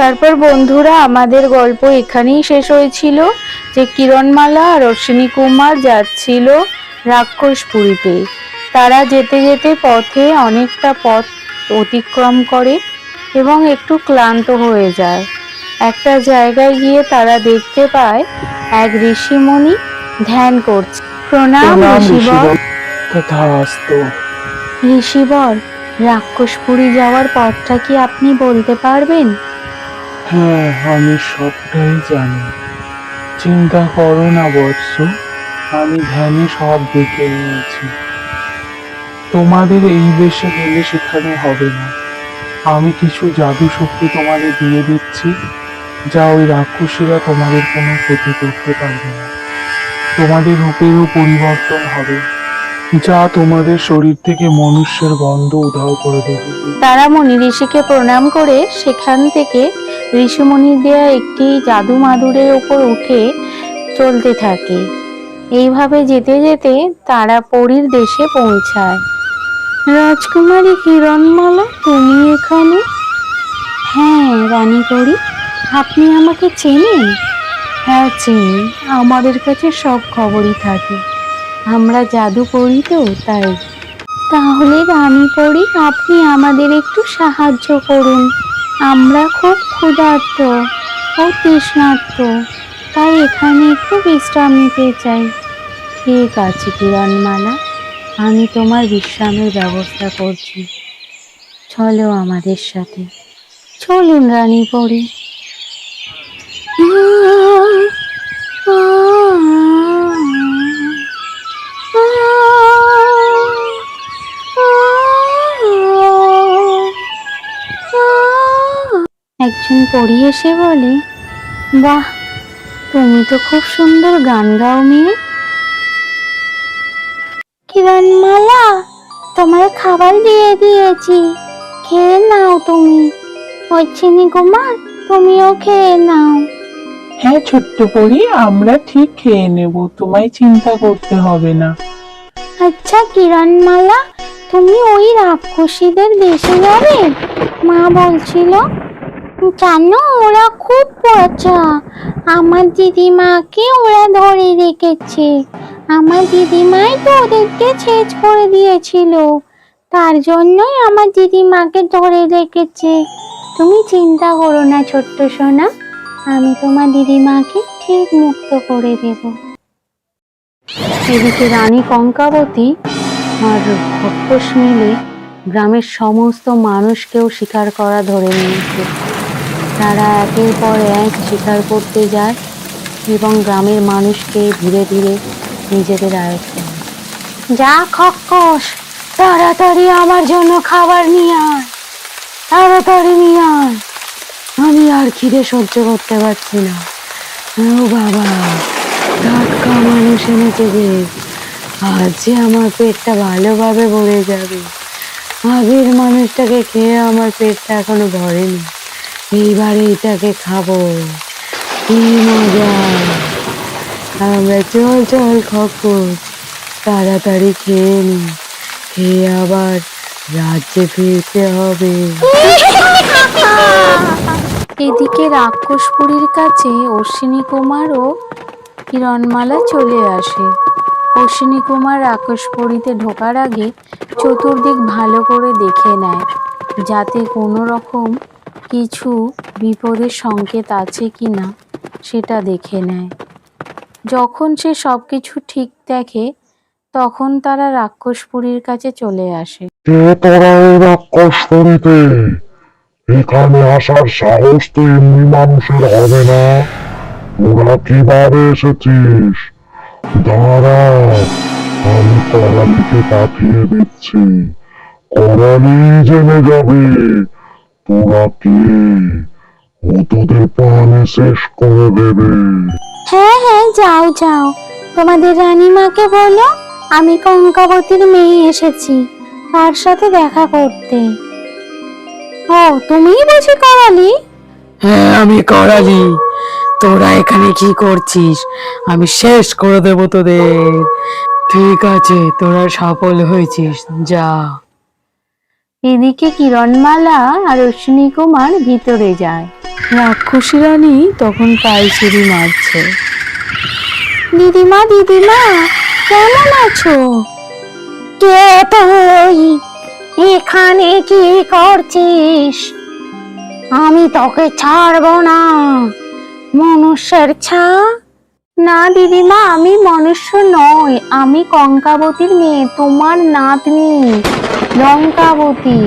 তারপর বন্ধুরা আমাদের গল্প এখানেই শেষ হয়েছিল যে কিরণমালা আর অশ্বিনী কুমার যাচ্ছিল রাক্ষসপুরীতে। তারা যেতে যেতে পথে অনেকটা পথ অতিক্রম করে এবং একটু ক্লান্ত হয়ে যায়। একটা জায়গায় গিয়ে তারা দেখতে পায় এক ঋষিমণি ধ্যান করছে। প্রণাম ঋষিবর। ঋষিবর রাক্ষসপুরী যাওয়ার পথটা কি আপনি বলতে পারবেন? হ্যাঁ আমি সবটাই জানি। চিন্তা করো না, বৎস। আমি ধ্যানে সব দেখে নিয়েছি। তোমাদের এই দেশে গেলে সেখানে হবে না। আমি কিছু জাদু শক্তি তোমাদের দিয়ে দিচ্ছি, যা ওই রাক্ষসীরা তোমাদের কোনো ক্ষতি করতে পারবে না। তোমাদের রূপেরও পরিবর্তন হবে, যা তোমাদের শরীর থেকে মনুষ্যের গন্ধ উধাও করে দেবে। তারা মনি ঋষিকে প্রণাম করে সেখান থেকে ঋষিমণির দেয়া একটি জাদু মাদুরের ওপর উঠে চলতে থাকে। এইভাবে যেতে যেতে তারা পরীর দেশে পৌঁছায়। রাজকুমারী কিরণমালা তুমি এখানে? হ্যাঁ রানী পরী আপনি আমাকে চেনেন? হ্যাঁ চিনি। আমাদের কাছে সব খবরই থাকে। আমরা জাদু করি তো, তাই। তাহলে রানী পরি আপনি আমাদের একটু সাহায্য করুন। আমরা খুব ক্ষুধার্ত ও তৃষ্ণার্ত। তাই এখানে একটু বিশ্রাম নিতে চাই। ঠিক আছে, কিরণমালা, আমি তোমার বিশ্রামের ব্যবস্থা করছি। চলো আমাদের সাথে। চলুন রানী পরি পড়ি এসে বলে বাহ তুমি তো খুব সুন্দর গান গাও মেয়ে। কিরণমালা তোমার খাবার দিয়ে দিয়েছি খেয়ে নাও তুমি। অশ্বিনী কুমার তুমিও খেয়ে নাও। হ্যাঁ ছোট্ট পরি আমরা ঠিক খেয়ে নেব তোমায় চিন্তা করতে হবে না। আচ্ছা কিরণমালা তুমি ওই রাক্ষসীদের দেশে যাবে? মা বলছিল। জানো, ওরা খুব পচা। আমার দিদিমাকে ওরা ধরে রেখেছে। আমার দিদিমাই তো ওদেরকে ছেজ করে দিয়েছিল। তার জন্যই আমার দিদিমাকে ধরে রেখেছে। তুমি চিন্তা করো না ছোট্ট সোনা, আমি তোমার দিদিমাকে ঠিক মুক্ত করে দেব। এদিকে রানী কঙ্কাবতী আর খপ্পস মিলে গ্রামের সমস্ত মানুষকেও শিকার করা ধরে নিয়েছে। তারা একের পর এক শিকার করতে যায় এবং গ্রামের মানুষকে ধীরে ধীরে নিজেদের আয়ত্ত। যা খক্কস তাড়াতাড়ি আমার জন্য খাবার নিয়ে আয়। তাড়াতাড়ি নিয়ে আয়। আমি আর খিদে সহ্য করতে পারছি না। ও বাবা, টাটকা মানুষ এনেছে যে, আজ যে আমার পেটটা ভালোভাবে ভরে যাবে। আগের মানুষটাকে খেয়ে আমার পেটটা এখনও ভরেনি। এইবারে এটাকে খাব। কি মজা। আমরা চল চল খপস তাড়াতাড়ি খেয়ে নি। খেয়ে আবার রাজ্যে ফিরতে হবে। এদিকে রাক্ষসপুরীর কাছে অশ্বিনী কুমার ও কিরণমালা চলে আসে। অশ্বিনী কুমার রাক্ষসপুরীতে ঢোকার আগে চতুর্দিক ভালো করে দেখে নেয়, যাতে কোনো রকম কিছু বিপদের সংকেত আছে কি না সেটা দেখে নেয়। যখন সে সব কিছু ঠিক দেখে, তখন তারা রাক্ষসপুরীর কাছে চলে আসে। রাক্ষসপুরীতে? এখানে আসার সাহস তো এমনি মানুষের হবে না। কীভাবে এসেছিস? দাঁড়া, আমি পাঠিয়ে দিচ্ছি। জেনে যাবে। তোরা কে ও তোদের প্রাণে শেষ করে দেবে। হ্যাঁ হ্যাঁ যাও যাও। তোমাদের রানীমাকে বলো আমি কঙ্কাবতীর মেয়ে এসেছি তার সাথে দেখা করতে। ও তুমিই বুঝি করালি? হ্যাঁ আমি করালি। তোরা এখানে কি করছিস? আমি শেষ করে দেব তোদের। ঠিক আছে তোরা সফল হয়েছিস যা। এদিকে কিরণমালা আর অশ্বিনী কুমার ভিতরে যায়। রাক্ষসী রানী তখন পাইচুরি মারছে। দিদিমা দিদিমা কেমন আছো? কে তুই? এখানে কি করছিস? আমি তোকে ছাড়বো না। মনুষ্যের ছা। না দিদিমা আমি মনুষ্য নই। আমি কঙ্কাবতীর মেয়ে তোমার নাতনি। লঙ্কাবতী,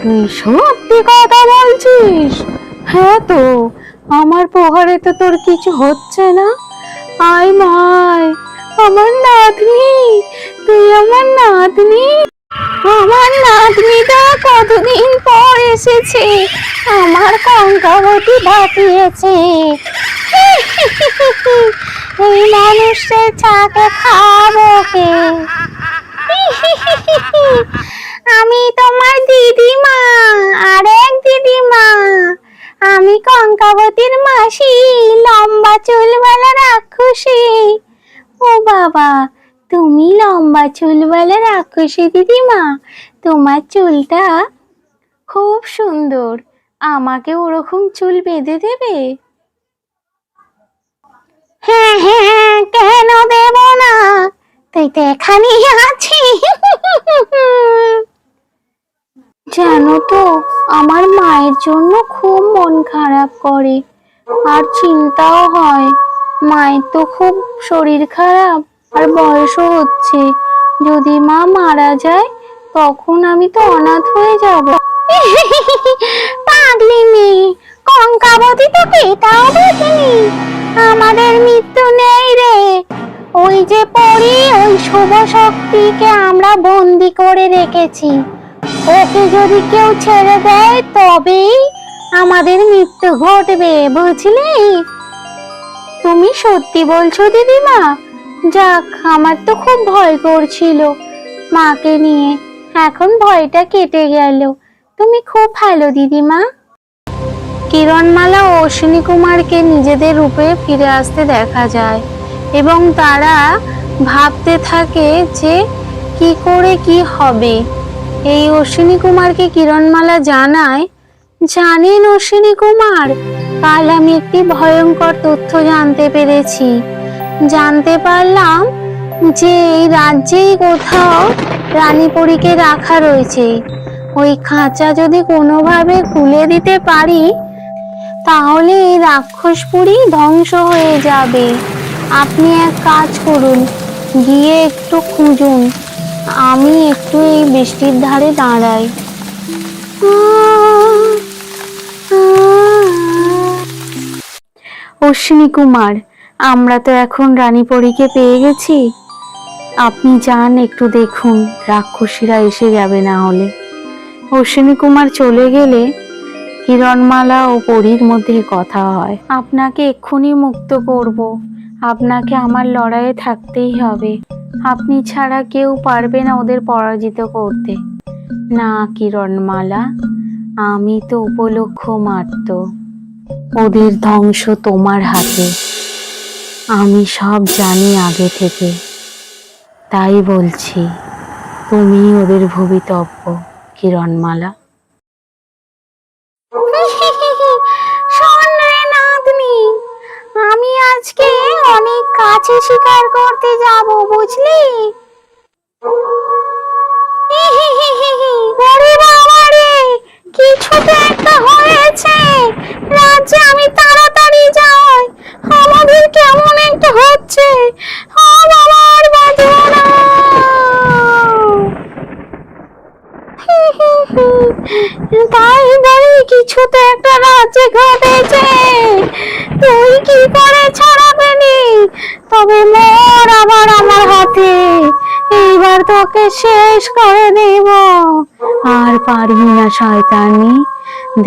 তুই সত্যি কথা বলছিস? হ্যাঁ তো, আমার পোহারে তো তোর কিছু হচ্ছে না। আয় মায় আমার নাতনি, তুই আমার নাতনি। আমার নাতনিটা কতদিন পর এসেছে, আমার কঙ্কাবতী বাঁচিয়েছে। এই মানুষের চাকে খাব কে? আমি তোমার দিদিমা, আরেক দিদিমা। আমি কঙ্কাবতীর মাসি, লম্বা চুলওয়ালা রাক্ষসী। ও বাবা, তুমি লম্বা চুলওয়ালা রাক্ষসী দিদিমা, তোমার চুলটা খুব সুন্দর। আমাকে ওরকম চুল বেঁধে দেবে? তুই তো আছিস জানো তো, আমার মায়ের জন্য খুব মন খারাপ করে, আর চিন্তাও হয়। মায়ের তো খুব শরীর খারাপ, আর বয়সও হচ্ছে। যদি মা মারা যায়, তখন আমি তো অনাথ হয়ে যাব। পাগলি মেয়ে, কঙ্কাবতী তো এটাও দেখেনি। আমাদের মৃত্যু নেই রে। ওই যে পরি, ওই শুভ শক্তিকে আমরা বন্দি করে রেখেছি। ওকে যদি কেউ ছেড়ে দেয়, তবেই আমাদের মৃত্যু ঘটবে, বুঝলি? তুমি সত্যি বলছো, দিদিমা? যাক, আমার তো খুব ভয় করছিল। মাকে নিয়ে এখন ভয়টা কেটে গেল। তুমি খুব ভালো, দিদিমা। কিরণমালা ও অশ্বিনী কুমারকে নিজেদের রূপে ফিরে আসতে দেখা যায়। এবং তারা ভাবতে থাকে যে কি করে কি হবে। এই অশ্বিনী কুমারকে কিরণমালা জানায়, জানেন অশ্বিনী কুমার, কাল আমি একটি ভয়ঙ্কর তথ্য জানতে পেরেছি। জানতে পারলাম যে এই রাজ্যেই কোথাও রানীপুরীকে রাখা রয়েছে। ওই খাঁচা যদি কোনোভাবে খুলে দিতে পারি, তাহলে এই রাক্ষসপুরী ধ্বংস হয়ে যাবে। আপনি এক কাজ করুন গিয়ে একটু খুঁজুন। আমি একটু এই বৃষ্টির ধারে দাঁড়াই। অশ্বিনী কুমার আমরা তো এখন রানীপরীকে পেয়ে গেছি। আপনি যান একটু দেখুন রাক্ষসীরা এসে যাবে না হলে। অশ্বিনী কুমার চলে গেলে হিরণমালা ও পরীর মধ্যে কথা হয়। আপনাকে এক্ষুনি মুক্ত করব। আপনাকে আমার লড়াইয়ে থাকতেই হবে। আপনি ছাড়া কেউ পারবে না ওদের পরাজিত করতে। না, কিরণমালা, আমি তো উপলক্ষ মাত্র। ওদের ধ্বংস তোমার হাতে। আমি সব জানি আগে থেকে। তাই বলছি তুমি ওদের ভবিতব্য, কিরণমালা। কাছে শিকার করতে যাব, বুঝলি? কিছু তো একটা হয়েছে। রাজ্যে আমি তাড়াতাড়ি যাই, আমাদের কেমন একটা হচ্ছে? বাবার বাঁধনা তাই বলি কিছু তো একটা রাজ্যে ঘটেছে। তুই কি করে ছাড়া পেলি? তবে মোর আবার আমার হাতে। এইবার তোকে শেষ করে দেব আর পারবি না, শয়তানি।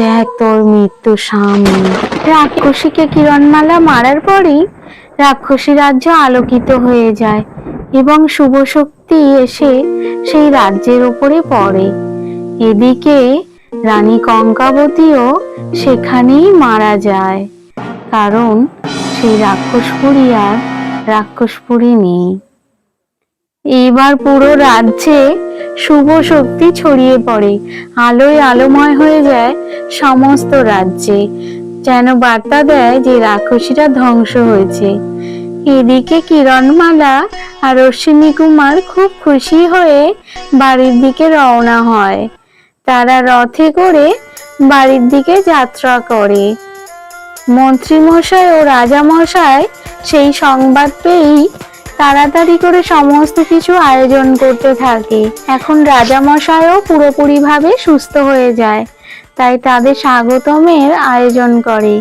দেখ তোর মৃত্যু সামনে রাক্ষসীকে কিরণমালা মারার পরই রাক্ষসী রাজ্য আলোকিত হয়ে যায় এবং শুভ শক্তি এসে সেই রাজ্যের উপরে পড়ে। এদিকে রানী কঙ্কাবতীও সেখানেই মারা যায়। কারণ সেই রাক্ষসপুরী আর রাক্ষসপুরী নেই এবার পুরো রাজ্যে শুভ শক্তি ছড়িয়ে পড়ে। আলোয় আলোময় হয়ে যায় সমস্ত রাজ্যে। যেন বার্তা দেয় যে রাক্ষসীরা ধ্বংস হয়েছে। এদিকে কিরণমালা আর অশ্বিনী কুমার খুব খুশি হয়ে বাড়ির দিকে রওনা হয়। তারা রথে করে বাড়ির দিকে যাত্রা করে। মন্ত্রীমশাই ও রাজামশাই সেই সংবাদ পেয়েই তাড়াতাড়ি করে সমস্ত কিছু আয়োজন করতে থাকে। এখন রাজামশাইও পুরোপুরিভাবে সুস্থ হয়ে যায়, তাই তাদের স্বাগতমের আয়োজন করে।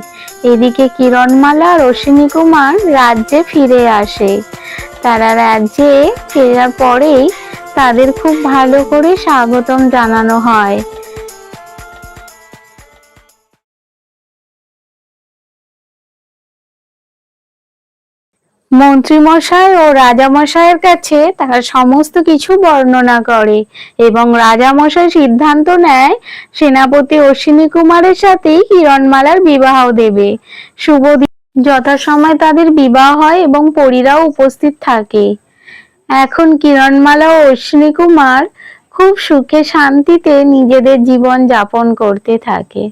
এদিকে কিরণমালা আর অশ্বিনী কুমার রাজ্যে ফিরে আসে। তারা রাজ্যে ফেরার পরেই তাদের খুব ভালো করে স্বাগতম জানানো হয়। মন্ত্রীমশাই ও রাজামশাইয়ের কাছে তারা সমস্ত কিছু বর্ণনা করে এবং রাজামশাই সিদ্ধান্ত নেয় সেনাপতি অশ্বিনী কুমারের সাথেই কিরণমালার বিবাহ দেবে। শুভ যথাসময় তাদের বিবাহ হয় এবং পরীরাও উপস্থিত থাকে। এখন কিরণমালা ও অশ্বিনী কুমার খুব সুখে শান্তিতে নিজেদের জীবন যাপন করতে থাকে।